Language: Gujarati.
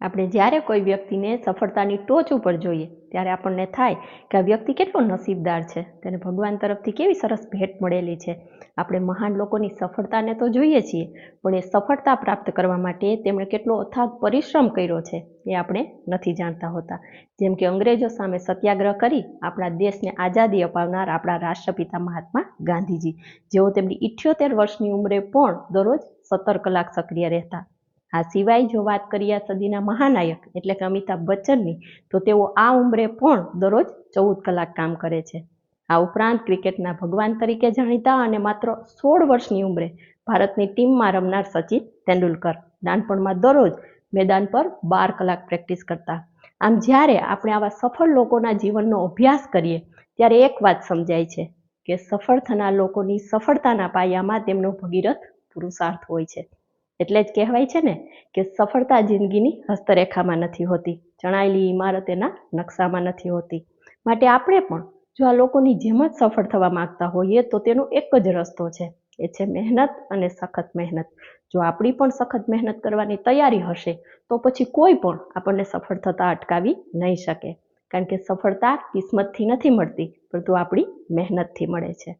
આપણે જ્યારે કોઈ વ્યક્તિને સફળતાની ટોચ ઉપર જોઈએ, ત્યારે આપણને થાય કે આ વ્યક્તિ કેટલો નસીબદાર છે, તેને ભગવાન તરફથી કેવી સરસ ભેટ મળેલી છે. આપણે મહાન લોકોની સફળતાને તો જોઈએ છીએ, પણ એ સફળતા પ્રાપ્ત કરવા માટે તેમણે કેટલો અથાગ પરિશ્રમ કર્યો છે, એ આપણે નથી જાણતા હોતા. જેમ કે અંગ્રેજો સામે સત્યાગ્રહ કરી આપણા દેશને આઝાદી અપાવનાર આપણા રાષ્ટ્રપિતા મહાત્મા ગાંધીજી. જેઓ તેમની ઇઠ્યોતેર વર્ષની ઉંમરે પણ દરરોજ સત્તર કલાક સક્રિય રહેતા. આ સિવાય જો વાત કરીએ સદીના મહાનાયક એટલે કે અમિતાભ બચ્ચનની, તો તેઓ આ ઉંમરે પણ દરરોજ ચૌદ કલાક કામ કરે છે. આ ઉપરાંત ક્રિકેટના ભગવાન તરીકે જાણીતા અને માત્ર સોળ વર્ષની ઉંમરે ભારતની ટીમમાં રમનાર સચિન તેંડુલકર નાનપણમાં દરરોજ મેદાન પર બાર કલાક પ્રેક્ટિસ કરતા. આમ જ્યારે આપણે આવા સફળ લોકોના જીવનનો અભ્યાસ કરીએ, ત્યારે એક વાત સમજાય છે કે સફળ થનાર લોકોની સફળતાના પાયામાં તેમનો ભગીરથ પુરુષાર્થ હોય છે. એટલે જ કહેવાય છે ને કે સફળતા જિંદગીની હસ્તરેખામાં નથી હોતી. ચણાયેલી ઇમારત એના નકશામાં નથી હોતી. માટે આપણે પણ જો આ લોકોની જેમ જ સફળ થવા માંગતા હોઈએ તો તેનો એક જ રસ્તો છે. એ છે મહેનત અને સખત મહેનત. જો આપણી પણ સખત મહેનત કરવાની તૈયારી હશે, તો પછી કોઈ પણ આપણને સફળ થતાં અટકાવી નહીં શકે. કારણ કે સફળતા કિસ્મતથી નથી મળતી, પરંતુ આપણી મહેનતથી મળે છે.